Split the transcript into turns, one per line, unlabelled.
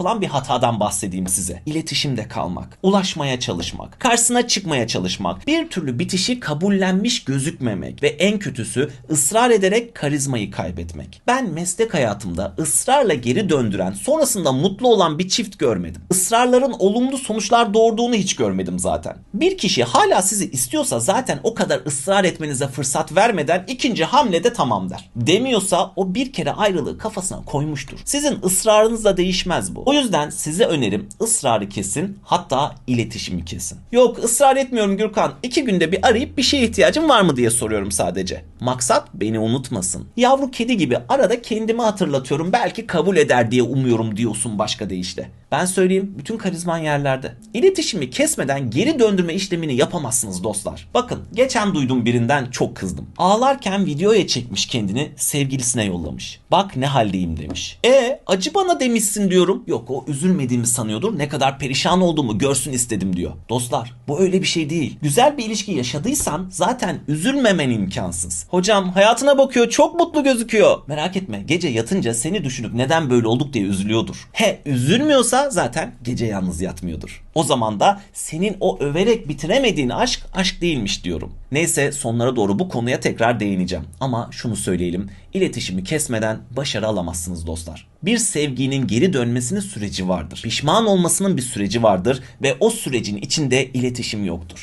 yapılan bir hatadan bahsedeyim size. İletişimde kalmak, ulaşmaya çalışmak, karşısına çıkmaya çalışmak, bir türlü bitişi kabullenmiş gözükmemek ve en kötüsü ısrar ederek karizmayı kaybetmek. Ben meslek hayatımda ısrarla geri döndüren, sonrasında mutlu olan bir çift görmedim. Israrların olumlu sonuçlar doğurduğunu hiç görmedim zaten. Bir kişi hala sizi istiyorsa zaten o kadar ısrar etmenize fırsat vermeden ikinci hamlede tamam der. Demiyorsa o bir kere ayrılığı kafasına koymuştur. Sizin ısrarınızla değişmez bu. O yüzden size önerim ısrarı kesin hatta iletişimi kesin. Yok ısrar etmiyorum Gürkan. İki günde bir arayıp bir şeye ihtiyacın var mı diye soruyorum sadece. Maksat beni unutmasın. Yavru kedi gibi arada kendimi hatırlatıyorum belki kabul eder diye umuyorum diyorsun başka deyişle. Ben söyleyeyim bütün karizman yerlerde. İletişimi kesmeden geri döndürme işlemini yapamazsınız dostlar. Bakın geçen duydum birinden çok kızdım. Ağlarken videoya çekmiş kendini sevgilisine yollamış. Bak ne haldeyim demiş. E acı bana demişsin diyorum. Yok o üzülmediğimi sanıyordur. Ne kadar perişan olduğumu görsün istedim diyor. Dostlar bu öyle bir şey değil. Güzel bir ilişki yaşadıysan zaten üzülmemen imkansız. Hocam hayatına bakıyor çok mutlu gözüküyor. Merak etme gece yatınca seni düşünüp neden böyle olduk diye üzülüyordur. He üzülmüyorsa zaten gece yalnız yatmıyordur. O zaman da senin o överek bitiremediğin aşk aşk değilmiş diyorum. Neyse sonlara doğru bu konuya tekrar değineceğim. Ama şunu söyleyelim. iletişimi kesmeden başarı alamazsınız dostlar. Bir sevginin geri dönmesinin süreci vardır. Pişman olmasının bir süreci vardır ve o sürecin içinde iletişim yoktur.